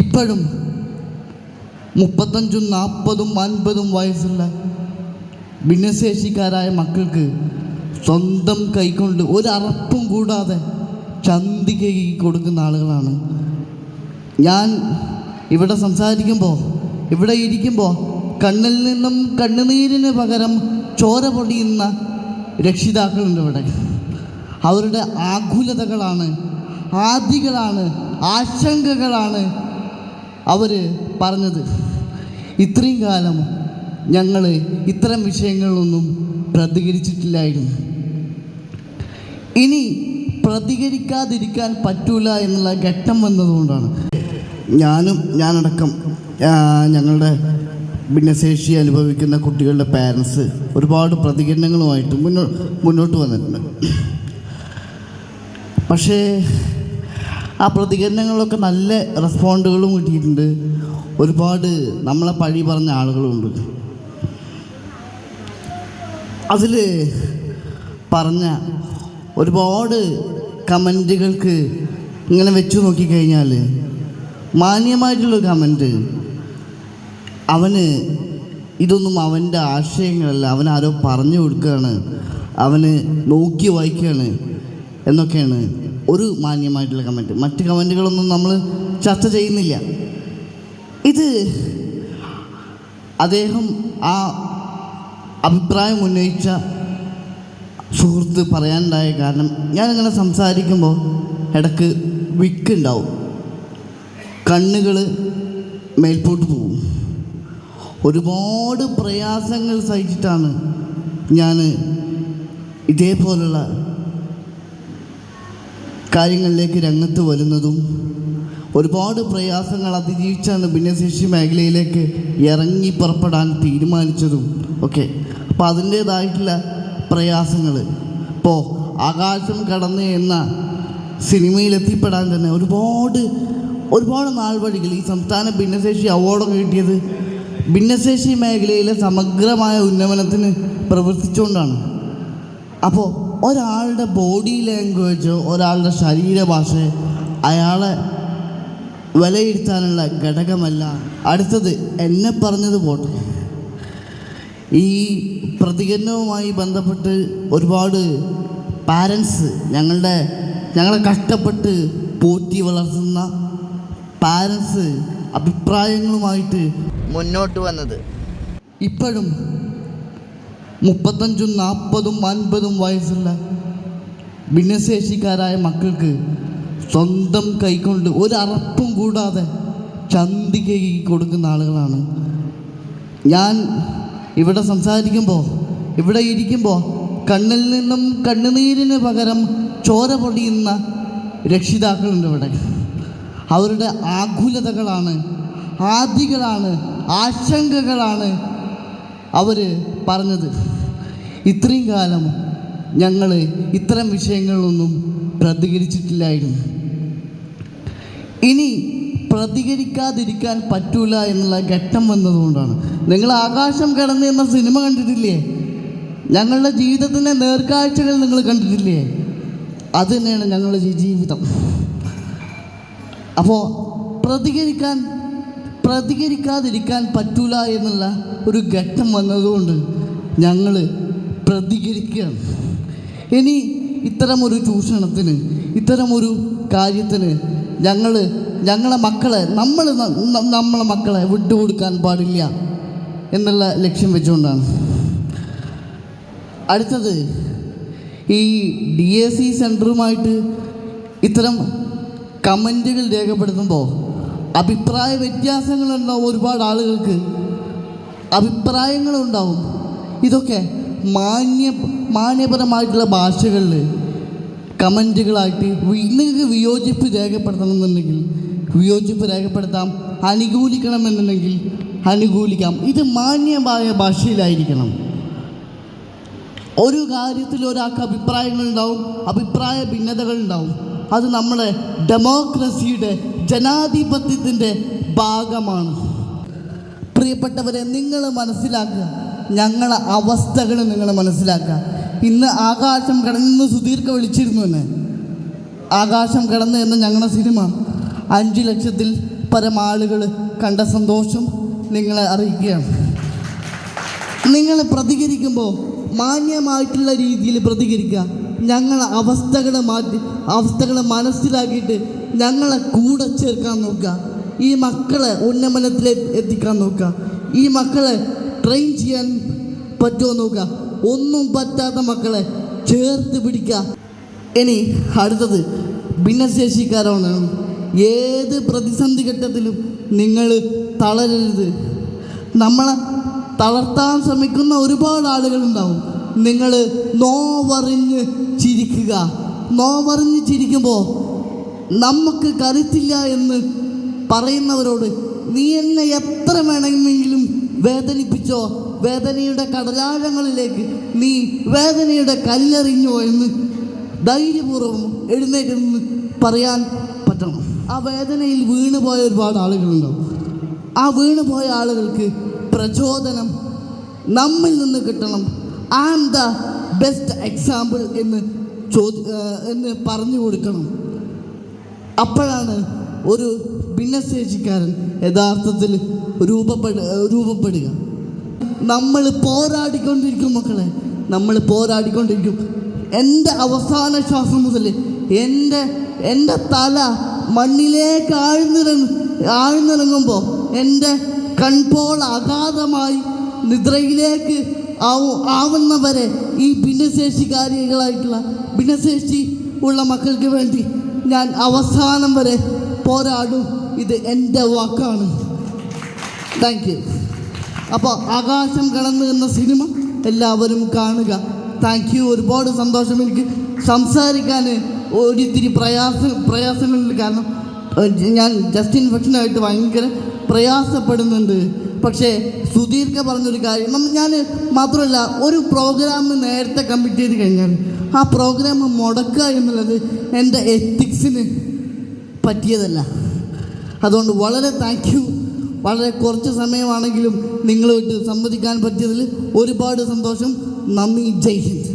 ഇപ്പോഴും മുപ്പത്തഞ്ചും നാൽപ്പതും അൻപതും വയസ്സുള്ള ഭിന്നശേഷിക്കാരായ മക്കൾക്ക് സ്വന്തം കൈകൊണ്ട് ഒരറപ്പും കൂടാതെ ചന്തികൈ കൊടുക്കുന്ന ആളുകളാണ്. ഞാൻ ഇവിടെ സംസാരിക്കുമ്പോൾ ഇവിടെ ഇരിക്കുമ്പോൾ കണ്ണിൽ നിന്നും കണ്ണുനീരിന് പകരം ചോര പൊടിയുന്ന രക്ഷിതാക്കളുണ്ട് ഇവിടെ. അവരുടെ ആകുലതകളാണ് ആദികളാണ് ആശങ്കകളാണ് അവർ പറഞ്ഞത് ഇത്രയും കാലം ഞങ്ങൾ ഇത്തരം വിഷയങ്ങളിലൊന്നും പ്രതികരിച്ചിട്ടില്ലായിരുന്നു. ഇനി പ്രതികരിക്കാതിരിക്കാൻ പറ്റൂല എന്നുള്ള ഘട്ടം വന്നതുകൊണ്ടാണ്. ഞാനും ഞാനടക്കം ഞങ്ങളുടെ ഭിന്നശേഷി അനുഭവിക്കുന്ന കുട്ടികളുടെ പാരൻസ് ഒരുപാട് പ്രതികരണങ്ങളുമായിട്ട് മുന്നോ മുന്നോട്ട് വന്നിട്ടുണ്ട്. പക്ഷേ ആ പ്രതികരണങ്ങളൊക്കെ നല്ല റെസ്പോണ്ടുകളും കിട്ടിയിട്ടുണ്ട്. ഒരുപാട് നമ്മളെ പഴി പറഞ്ഞ ആളുകളുണ്ട്. അതിൽ പറഞ്ഞ ഒരുപാട് കമന്റുകൾക്ക് ഇങ്ങനെ വെച്ചു നോക്കിക്കഴിഞ്ഞാൽ മാന്യമായിട്ടുള്ള കമന്റ്. അവന് ഇതൊന്നും അവന്റെ ആശയങ്ങളല്ല. അവൻ ആരോ പറഞ്ഞു കൊടുക്കുകയാണ്. അവന് നോക്കി വായിക്കുകയാണ് എന്നൊക്കെയാണ് ഒരു മാന്യമായിട്ടുള്ള കമന്റ്. മറ്റ് കമന്റുകളൊന്നും നമ്മൾ ചർച്ച ചെയ്യുന്നില്ല. ഇത് അദ്ദേഹം ആ അഭിപ്രായം ഉന്നയിച്ച സുഹൃത്ത് പറയാനുണ്ടായ കാരണം ഞാനിങ്ങനെ സംസാരിക്കുമ്പോൾ ഇടയ്ക്ക് വിക്കുണ്ടാവും കണ്ണുകൾ മേൽപോട്ട് പോവും ഒരുപാട് പ്രയാസങ്ങൾ സഹിച്ചിട്ടാണ് ഞാൻ ഇതേപോലുള്ള കാര്യങ്ങളിലേക്ക് രംഗത്ത് വരുന്നതും ഒരുപാട് പ്രയാസങ്ങൾ അതിജീവിച്ചാണ് ഭിന്നശേഷി മേഖലയിലേക്ക് ഇറങ്ങി പുറപ്പെടാൻ തീരുമാനിച്ചതും ഒക്കെ. അപ്പോൾ അതിന്റേതായിട്ടുള്ള പ്രയാസങ്ങൾ. ഇപ്പോൾ ആകാശം കടന്ന് എന്ന സിനിമയിലെത്തിപ്പെടാൻ തന്നെ ഒരുപാട് ഒരുപാട് നാൾ വഴികൾ ഈ സംസ്ഥാന ഭിന്നശേഷി അവാർഡൊക്കെ കിട്ടിയത് ഭിന്നശേഷി മേഖലയിലെ സമഗ്രമായ ഉന്നമനത്തിന് പ്രവർത്തിച്ചുകൊണ്ടാണ്. അപ്പോൾ ഒരാളുടെ ബോഡി ലാംഗ്വേജ് ഒരാളുടെ ശരീരഭാഷ അയാളെ വിലയിരുത്താനുള്ള ഘടകമല്ല. അടുത്തത് എന്നെ പറഞ്ഞത് പോട്ടെ. ഈ പ്രതികരണവുമായി ബന്ധപ്പെട്ട് ഒരുപാട് പാരൻസ് ഞങ്ങളുടെ ഞങ്ങളെ കഷ്ടപ്പെട്ട് പോറ്റി വളർത്തുന്ന പാരൻസ് അഭിപ്രായങ്ങളുമായിട്ട് മുന്നോട്ട് വന്നത്. ഇപ്പോഴും മുപ്പത്തഞ്ചും നാൽപ്പതും അൻപതും വയസ്സുള്ള ഭിന്നശേഷിക്കാരായ മക്കൾക്ക് സ്വന്തം കൈകൊണ്ട് ഒരറപ്പും കൂടാതെ ചന്തികൈ കൊടുക്കുന്ന ആളുകളാണ്. ഞാൻ ഇവിടെ സംസാരിക്കുമ്പോൾ ഇവിടെ ഇരിക്കുമ്പോൾ കണ്ണിൽ നിന്നും കണ്ണുനീരിന് പകരം ചോര പൊടിയുന്ന രക്ഷിതാക്കളുണ്ട് ഇവിടെ. അവരുടെ ആകുലതകളാണ് ആദികളാണ് ആശങ്കകളാണ് അവർ പറഞ്ഞത് ഇത്രയും കാലം ഞങ്ങൾ ഇത്തരം വിഷയങ്ങളൊന്നും പ്രതികരിച്ചിട്ടില്ലായിരുന്നു. ഇനി പ്രതികരിക്കാതിരിക്കാൻ പറ്റൂല എന്നുള്ള ഘട്ടം വന്നതുകൊണ്ടാണ്. നിങ്ങൾ ആകാശം കടന്ന് എന്ന സിനിമ കണ്ടിട്ടില്ലേ? ഞങ്ങളുടെ ജീവിതത്തിന്റെ നേർക്കാഴ്ചകൾ നിങ്ങൾ കണ്ടിട്ടില്ലേ? അത് തന്നെയാണ് ഞങ്ങളുടെ ജീവിതം. അപ്പോൾ പ്രതികരിക്കാൻ പ്രതികരിക്കാതിരിക്കാൻ പറ്റൂല എന്നുള്ള ഒരു ഘട്ടം വന്നതുകൊണ്ട് ഞങ്ങൾ പ്രതികരിക്കുകയാണ്. ഇനി ഇത്തരമൊരു ചൂഷണത്തിന് ഇത്തരമൊരു കാര്യത്തിന് ഞങ്ങൾ ഞങ്ങളെ മക്കളെ നമ്മൾ നമ്മളെ മക്കളെ വിട്ടുകൊടുക്കാൻ പാടില്ല എന്നുള്ള ലക്ഷ്യം വെച്ചുകൊണ്ടാണ്. അടുത്തത് ഈ ഡി എ സി സെന്ററുമായിട്ട് ഇത്തരം കമന്റുകൾ രേഖപ്പെടുത്തുമ്പോൾ അഭിപ്രായ വ്യത്യാസങ്ങളുണ്ടാവും ഒരുപാട് ആളുകൾക്ക്? അഭിപ്രായങ്ങളുണ്ടാവും ഇതൊക്കെ മാന്യ മാന്യപരമായിട്ടുള്ള ഭാഷകളിൽ കമന്റുകളായിട്ട് നിങ്ങൾക്ക് വിയോജിപ്പ് രേഖപ്പെടുത്തണമെന്നുണ്ടെങ്കിൽ വിയോജിപ്പ് രേഖപ്പെടുത്താം അനുകൂലിക്കണമെന്നുണ്ടെങ്കിൽ അനുകൂലിക്കാം. ഇത് മാന്യമായ ഭാഷയിലായിരിക്കണം. ഒരു കാര്യത്തിൽ ഒരാൾക്ക് അഭിപ്രായങ്ങളുണ്ടാവും അഭിപ്രായ ഭിന്നതകളുണ്ടാവും അത് നമ്മുടെ ഡെമോക്രസിയുടെ ജനാധിപത്യത്തിന്റെ ഭാഗമാണ്. പ്രിയപ്പെട്ടവരെ നിങ്ങൾ മനസ്സിലാക്കുക. ഞങ്ങളെ അവസ്ഥകൾ നിങ്ങൾ മനസ്സിലാക്കുക. ഇന്ന് ആകാശം കടന്ന് സുദീർഘ വിളിച്ചിരുന്നു എന്നെ. ആകാശം കടന്ന് എന്ന ഞങ്ങളുടെ സിനിമ. അഞ്ച് ലക്ഷത്തിൽ പരം ആളുകൾ കണ്ട സന്തോഷം നിങ്ങളെ അറിയിക്കുകയാണ്. നിങ്ങൾ പ്രതികരിക്കുമ്പോൾ മാന്യമായിട്ടുള്ള രീതിയിൽ പ്രതികരിക്കുക. ഞങ്ങൾ അവസ്ഥകളെ മാറ്റി അവസ്ഥകളെ മനസ്സിലാക്കിയിട്ട് ഞങ്ങളെ കൂടെ ചേർക്കാൻ നോക്കുക. ഈ മക്കളെ ഉന്നമനത്തിൽ എത്തിക്കാൻ നോക്കുക. ഈ മക്കളെ ട്രെയിൻ ചെയ്യാൻ പറ്റുമോ നോക്കുക. ഒന്നും പറ്റാത്ത മക്കളെ ചേർത്ത് പിടിക്കുക. ഇനി അടുത്തത് ഭിന്നശേഷിക്കാരാണ്. ഏത് പ്രതിസന്ധി ഘട്ടത്തിലും നിങ്ങൾ തളരരുത്. നമ്മളെ തളർത്താൻ ശ്രമിക്കുന്ന ഒരുപാട് ആളുകളുണ്ടാവും. നിങ്ങൾ നോവറിഞ്ഞ് ചിരിക്കുക. നോവറിഞ്ഞ് ചിരിക്കുമ്പോൾ നമുക്ക് കരുത്തില്ല എന്ന് പറയുന്നവരോട് നീ എന്നെ എത്ര വേണമെങ്കിലും വേദനിപ്പിച്ചോ? വേദനയുടെ കടലാഴങ്ങളിലേക്ക് നീ വേദനയുടെ കല്ലെറിഞ്ഞോ? എന്ന് ധൈര്യപൂർവം എഴുന്നേറ്റ് നിന്ന് പറയാൻ പറ്റണം. ആ വേദനയിൽ വീണുപോയ ഒരുപാട് ആളുകളുണ്ടാവും ആ വീണുപോയ ആളുകൾക്ക് പ്രചോദനം നമ്മിൽ നിന്ന് കിട്ടണം. ആം ദ ബെസ്റ്റ് എക്സാമ്പിൾ എന്ന് ചോദി എന്ന് പറഞ്ഞു കൊടുക്കണം. അപ്പോഴാണ് ഒരു ഭിന്നശേഷിക്കാരൻ യഥാർത്ഥത്തിൽ രൂപപ്പെട രൂപപ്പെടുക. നമ്മൾ പോരാടിക്കൊണ്ടിരിക്കും മക്കളെ. നമ്മൾ പോരാടിക്കൊണ്ടിരിക്കും. എന്റെ അവസാന ശ്വാസം മുതൽ എന്റെ എന്റെ തല മണ്ണിലേക്ക് ആഴ്ന്നിറങ്ങ ആഴ്ന്നിറങ്ങുമ്പോൾ എന്റെ കൺപോൾ അഗാധമായി നിദ്രയിലേക്ക് ആവു ആവുന്നവരെ ഈ ഭിന്നശേഷിക്കാരികളായിട്ടുള്ള ഭിന്നശേഷി ഉള്ള മക്കൾക്ക് വേണ്ടി ഞാൻ അവസാനം വരെ പോരാടും. ഇത് എന്റെ വാക്കാണ്. താങ്ക് യു അപ്പോൾ ആകാശം കടന്നു എന്ന സിനിമ എല്ലാവരും കാണുക. താങ്ക് യു ഒരുപാട് സന്തോഷം. എനിക്ക് സംസാരിക്കാൻ ഒരിത്തിരി പ്രയാസ പ്രയാസങ്ങളുണ്ട്. കാരണം ഞാൻ ജസ്റ്റ് ഇൻഫെക്ഷനായിട്ട് ഭയങ്കര പ്രയാസപ്പെടുന്നുണ്ട്. പക്ഷേ സുധീർക്ക പറഞ്ഞൊരു കാര്യം. ഞാൻ മാത്രമല്ല ഒരു പ്രോഗ്രാം നേരത്തെ കമ്മിറ്റ് ചെയ്ത് കഴിഞ്ഞാൽ ആ പ്രോഗ്രാം മുടക്കുക എന്നുള്ളത് എന്റെ എത്തിക്സിന് പറ്റിയതല്ല. അതുകൊണ്ട് വളരെ താങ്ക് യു വളരെ കുറച്ച് സമയമാണെങ്കിലും നിങ്ങളുമായിട്ട് സംവദിക്കാൻ പറ്റിയതിൽ ഒരുപാട് സന്തോഷം. നന്ദി. ജയ് ഹിന്ദ്.